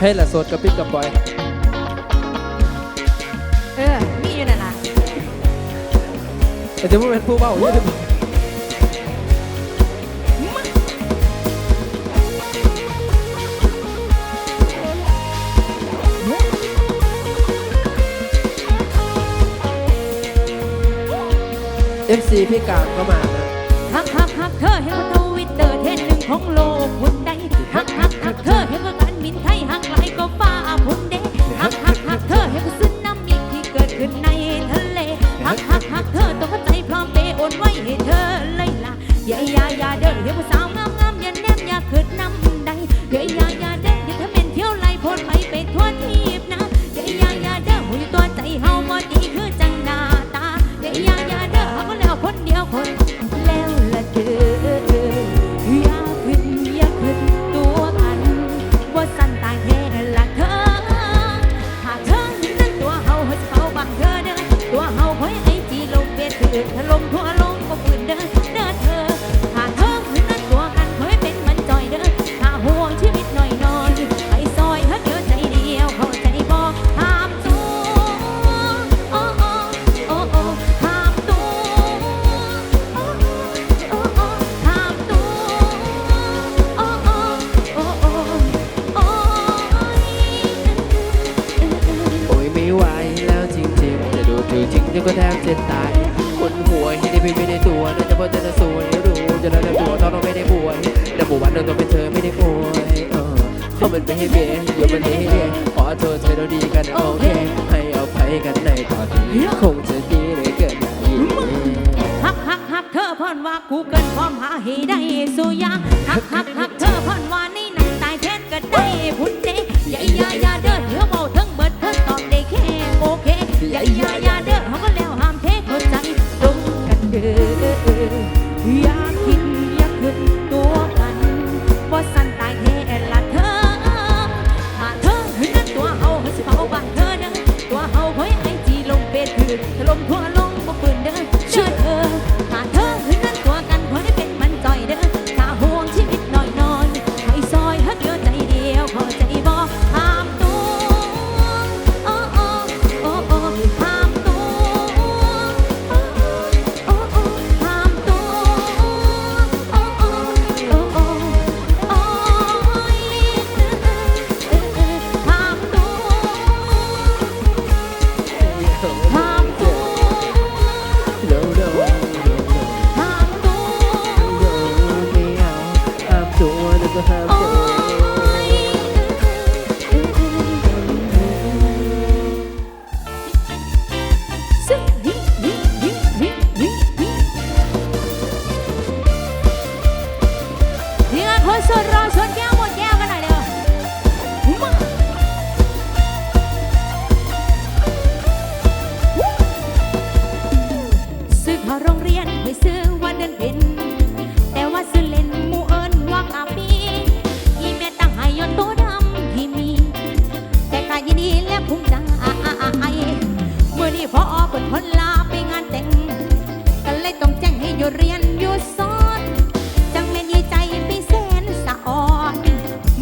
ใหละโสดกับปิกับปอย เออ มีอยู่นั่นล่ะแต่จะไม่เป็นผู้เบ้าอยู่ที่เอฟซีพี่กามก็มานะฮักฮักฮักเธอเห็นบนทวิตเตอร์เทนหนึ่งของโลกคนใดฮักฮักฮักเธอเห็น แล้วนนี้ขอโทษเธอเราดีกันโอเค ให้อภัยกันในตอนนี้คงจะดีเลยเกินไปฮักฮักฮักเธอพ่นว่ากูเกินพร้อมหาเหได้สุยาฮักฮักฮักเธอพ่นว่านี่นั่งตายแทนก็ได้พุ่นเจยายายาเด้อเหือเบาทั้งเบิดทั้งตอบได้แค่โอเคยายายา อยู่เรียนอยู่สอน จังแม่นยีใจไปแสนสะอ่อน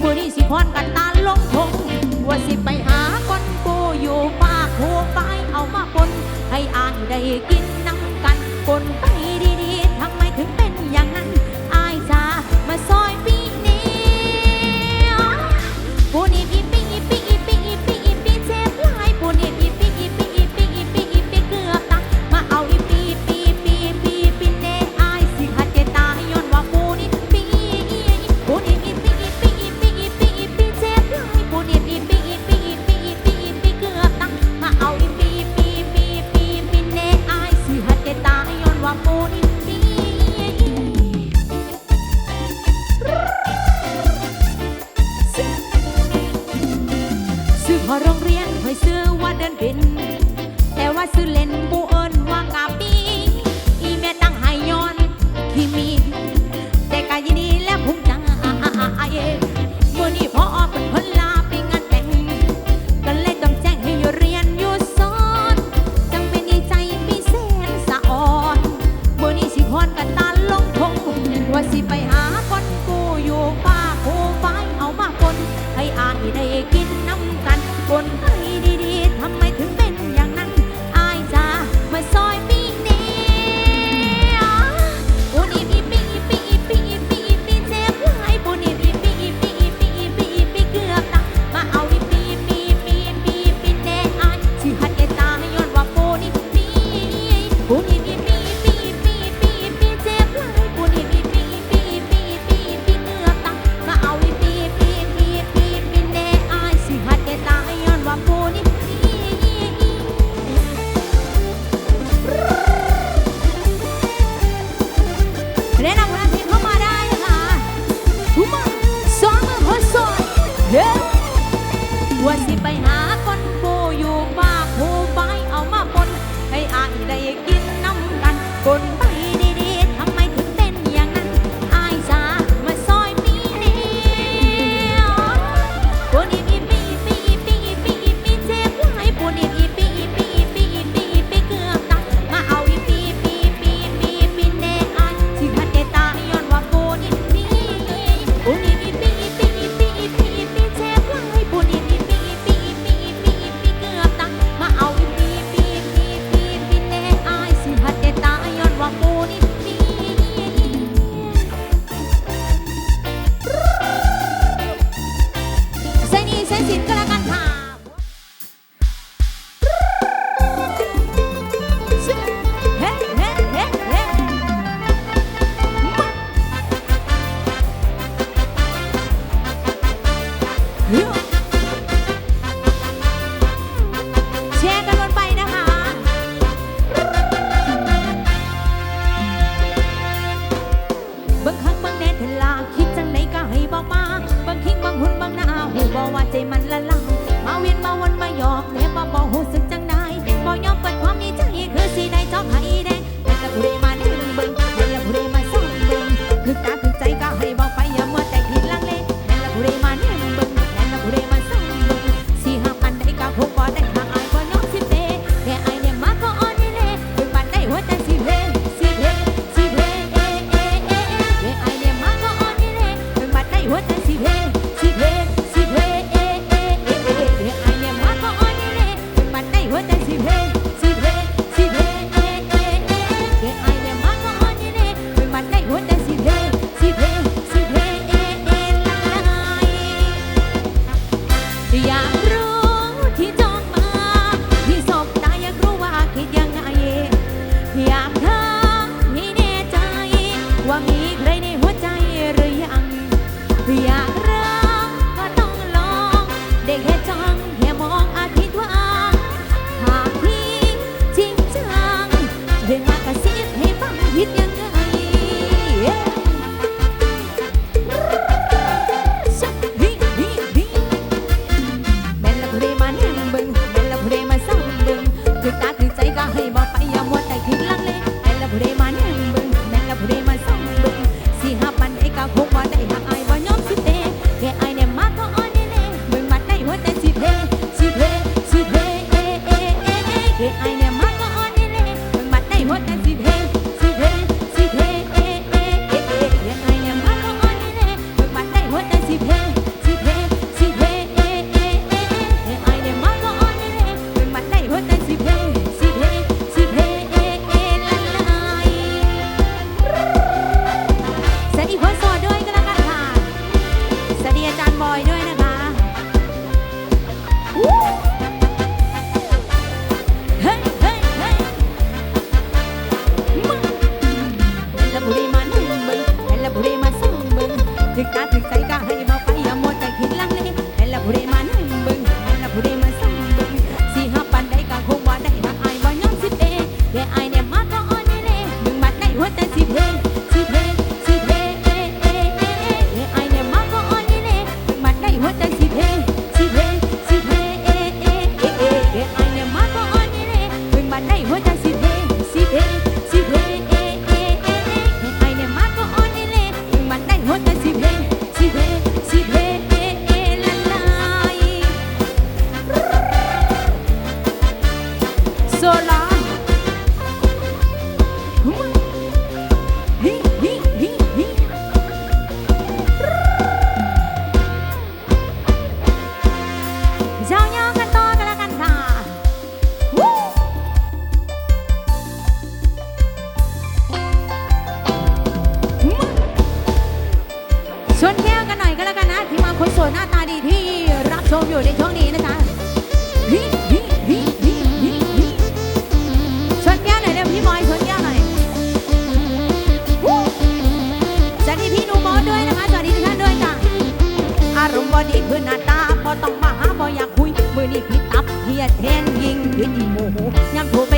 มือนี้สิพรกันตาลงทงว่าสิไปหาคนกูอยู่ปากหัวไปเอามาปนให้อ่านได้กินารมณ์บอดีเพื่อหน้าตาพอต้องมาหาบออยากคุยมือนี่พี่ตับเฮียแทนยิงพี่อีโมโหยัำโทรไ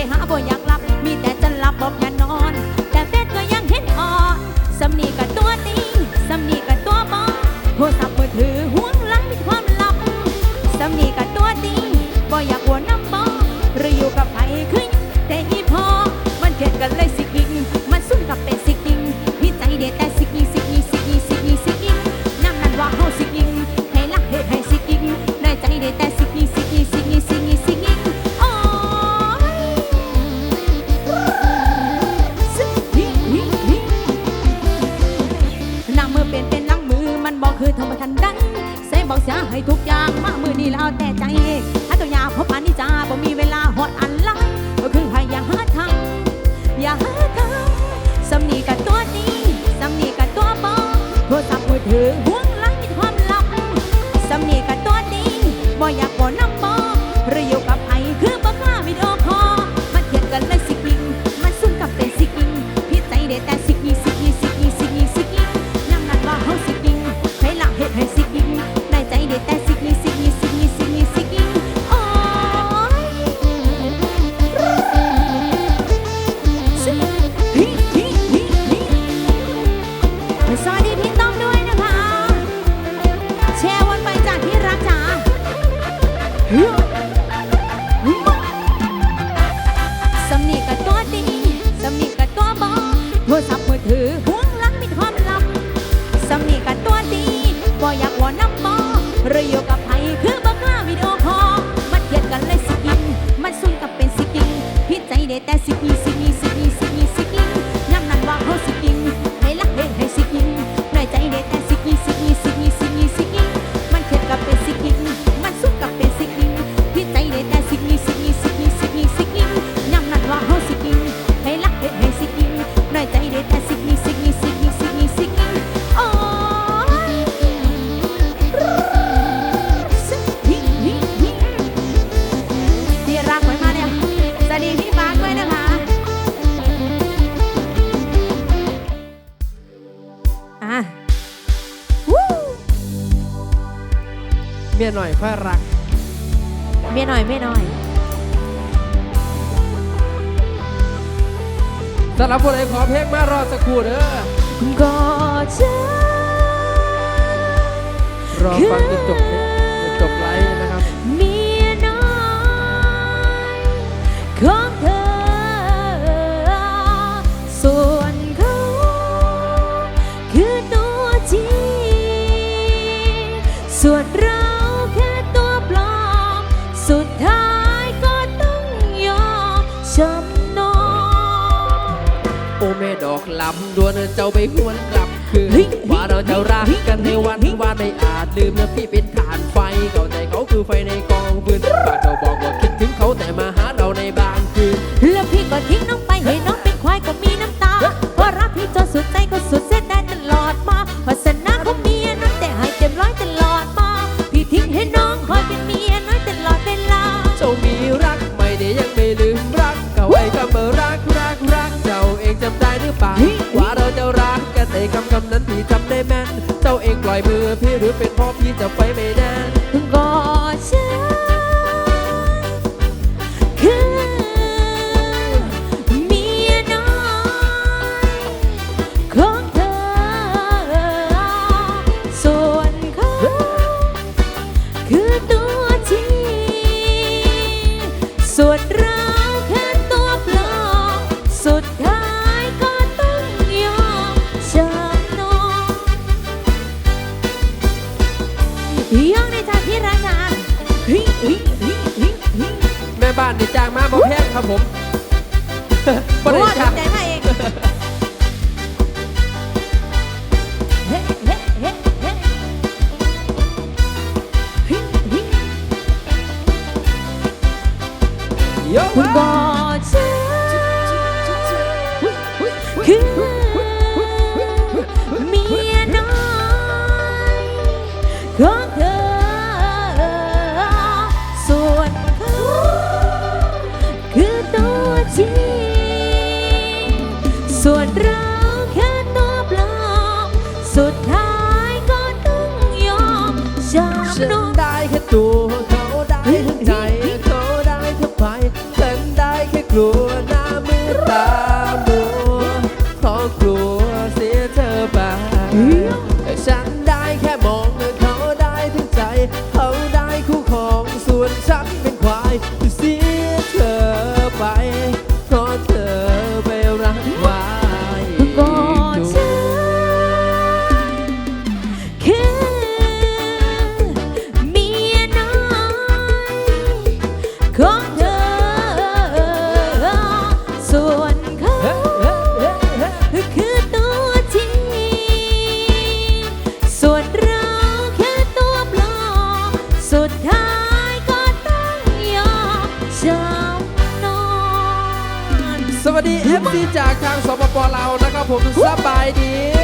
你老แ easy, easy, easy. เมียหน่อยค่อยรัก เมียหน่อยเมียหน่อยสำหรับคนไหนขอเพลงมารอสักครู่เด้อก็จะรอฟังจนจบเพลง โอ้แม่ดอกลำดวนเจ้าไปหวนกลับคืนว่าเราจะรักกันในวันว่าไม่อาจลืมนะพี่เป็นฐานไฟเก่าใจเขาคือไฟในกองฟืนปากเจ้าบอกว่าคิดถึงเขาแต่มาหาเราในบางคืนแล้วพี่ก็ทิ้งน้องไปให้น้อง รือเป็นพ่อพี่จะไปไม่นาน ครับผมประเด็นฉใจมาเองคุณกอ ฉัได้แค่ตัวเขาได้ทั้งใ todos a baile.